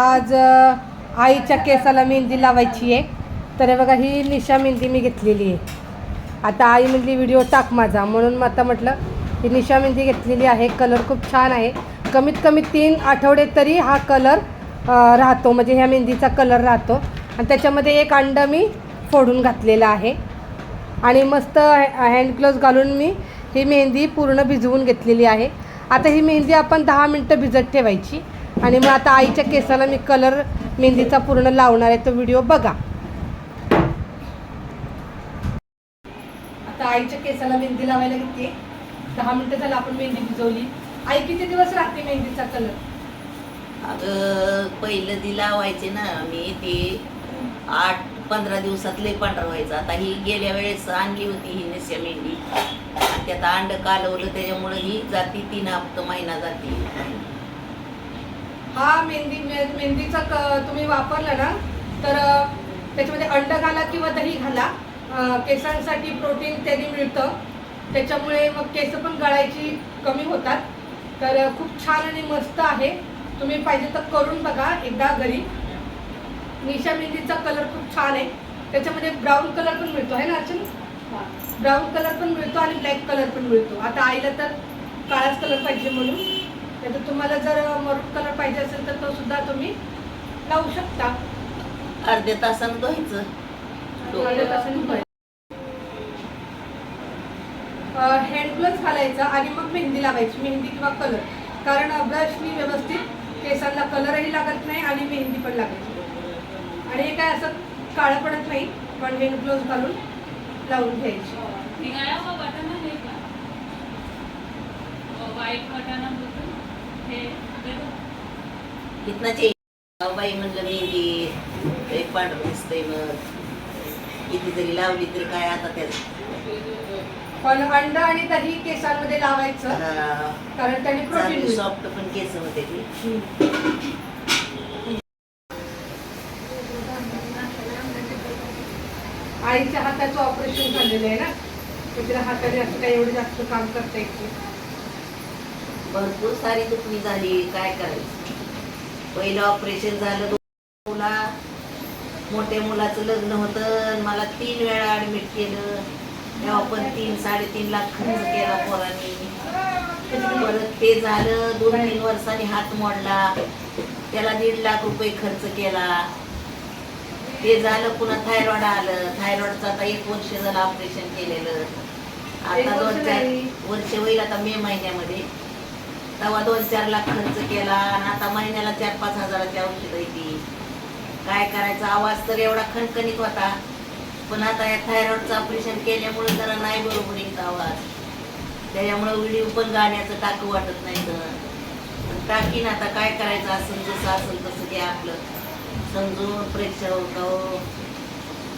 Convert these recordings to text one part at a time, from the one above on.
आज आईच्या केसाला मेहंदी लावायची आहे. तर बघा ही निशा मेहंदी मी घेतलेली आहे. आता आई म्हणली व्हिडिओ टाक माझा. म्हणून मग आता म्हटलं ही निशा मेहंदी घेतलेली आहे. कलर खूप छान आहे. कमीत कमी तीन आठवडे तरी हा कलर राहतो. म्हणजे ह्या मेहंदीचा कलर राहतो. आणि त्याच्यामध्ये एक अंड मी फोडून घातलेला आहे. आणि मस्त हँड ग्लोव्ज घालून मी ही मेहंदी पूर्ण भिजवून घेतलेली आहे. आता ही मेहंदी आपण दहा मिनटं भिजत ठेवायची. आणि मग आता आईच्या केसाला मी कलर मेहंदीचा पूर्ण लावणार आहे तो व्हिडिओ बघा. आता आईच्या केसाला मेहंदी लावायला घेते. दहा मिनिटं झालं आपण मेहंदी भिजवली. आई किती दिवस राहते मेहंदीचा कलर? अगं पहिलं ती लावायचे ना मी ती आठ पंधरा दिवसात लय पांढरा व्हायचा. आता ही गेल्या वेळेस आणली होती ही नेस्या मेहंदी. आणि त्यात अंड कालवलं त्याच्यामुळे ही जाती तीन हप्ता महिना जाते. हा मेहंदी मे- मेहंदीचा क तुम्ही वापरला ना तर त्याच्यामध्ये अंड घाला किंवा दही घाला. केसांसाठी प्रोटीन त्याने मिळतं. त्याच्यामुळे मग केस पण गळायची कमी होतात. तर खूप छान आणि मस्त आहे. तुम्ही पाहिजे तर करून बघा एकदा घरी. निशा मेहंदीचा कलर खूप छान आहे. त्याच्यामध्ये ब्राऊन कलर पण मिळतो आहे ना अर्चना? ब्राऊन कलर पण मिळतो आणि ब्लॅक कलर पण मिळतो. आता आईला तर काळाच कलर पाहिजे म्हणून. नाही तर तुम्हाला जर मरून कलर पाहिजे असेल तर तो सुद्धा तुम्ही लावू शकता. अर्ध्या तासानं धुवायचं. अर्ध्या तासाने. अ, हँड ग्लोव्ज घालायचा आणि मग मेहंदी लावायची मेहंदी किंवा कलर कारण ब्रशनी व्यवस्थित केसांना कलरही लागत नाही आणि मेहंदी पण लागत नाही. आणि हे काय असं काळं पडत नाही पण हँड ग्लोव्ज घालून लावून घ्यायची. आहे का वाईट कितनाचे बाई म्हणलं मेहंदी एक पांढरं दिसतंय मग. किती जरी लावली तरी काय आता त्यात? पण अंड आणि दही केसांमध्ये लावायचं कारण त्याने प्रोटीन. सॉफ्ट पण केस होते ती. आईच्या हाताचं ऑपरेशन झालेलं आहे ना. तिला हाताने असं काही एवढं जास्त काम करता येत. भरपूर सारी दुखणी झाली काय करायचं? पहिलं ऑपरेशन झालं मुला मोठ्या मुलाचं लग्न होतं मला तीन वेळा ऍडमिट केलं. तेव्हा पण तीन साडेतीन लाख खर्च केला पोरांनी. परत ते झालं दोन तीन वर्षांनी हात मोडला. त्याला दीड लाख रुपये खर्च केला. ते झालं पुन्हा थायरॉइड आलं. थायरॉइडचं आता एक वर्ष झालं ऑपरेशन केलेलं. आता दोन चार. वर्ष होईल आता मे महिन्यामध्ये. तेव्हा दोन चार लाख खर्च केला आणि आता महिन्याला चार पाच हजाराची औषधं येते काय करायचा? आवाज तर एवढा खणखणीत होता. पण आता या थायरॉइडचं ऑपरेशन केल्यामुळे जरा नाही बरोबर येत आवाज. त्याच्यामुळे व्हिडिओ पण गाण्याचं टाकू वाटत नाही तर टाकीन आता काय करायचं? असेल जसं असेल तसं घ्या आपलं. समजून प्रेक्षक हो.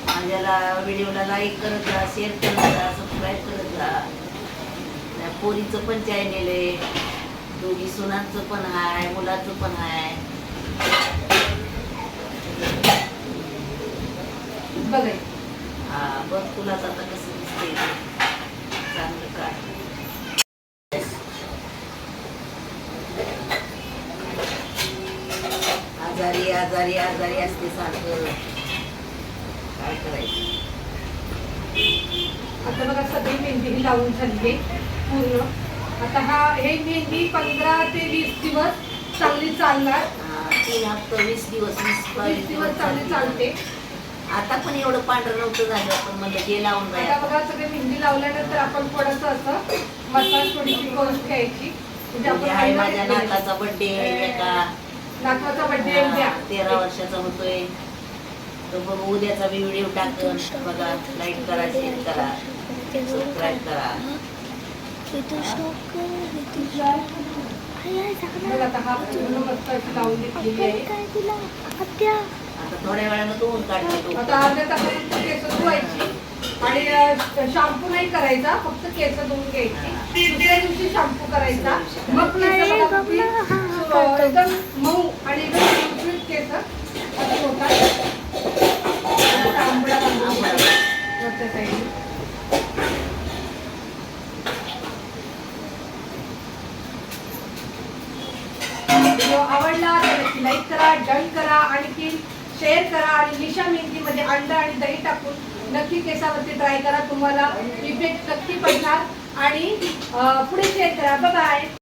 माझ्याला व्हिडिओला लाईक करत जा शेअर करत जा सबस्क्राईब करत जा. पोरीचं पण चॅनेल आहे. दोघी सुनांचं पण आहे मुलाचं पण आहे बघाय हा बघ आता कसं दिसतंय ते. चांगलं का? आजारी आजारी आजारी असते सारखं. काय करायचं? आता बघा सगळी मेहंदी लावून झाली आहे पूर्ण. आता हा हे मेहंदी पंधरा ते वीस दिवस चांगली चालणार. तीन हप्ता वीस दिवस वीस वीस दिवस चांगली चालते. आता पण एवढं पांढरं नव्हतं झालं पण म्हणजे ते लावून आता बघा सगळे मेहंदी लावल्यानंतर आपण थोडंसं असं मसाज थोडीशी करून घ्यायची. म्हणजे म्हणजे आहे माझ्या नाताचा बर्थडे नातवाचा बर्थडे उद्या. तेरा वर्षाचा होतोय. तर बघ उद्याचा मी व्हिडिओ टाकन. बघा लाईक करा शेअर करा. सबस्क्राईब करा. थोड्या वेळानं धुवून काढते तो. आता अर्ध्या तासानंतर केस धुवायची. आणि शॅम्पू नाही करायचा फक्त केस धुवून घ्यायची. दुसऱ्या दिवशी शॅम्पू करायचा. मग केस एकदम मऊ आणि एकदम केस असे होतात. आंबडा बांधून घ्यायचा वरच्या साईडने. व्हिडिओ आवडला तर नक्की लाईक करा जॉईन करा आणखी शेअर करा आणि निशा मेहंदीमध्ये अंडा आणि दही टाकून नक्की केसावरती ट्राय करा. तुम्हाला इफेक्ट नक्की पडणार. आणि पुढे शेअर करा. बाय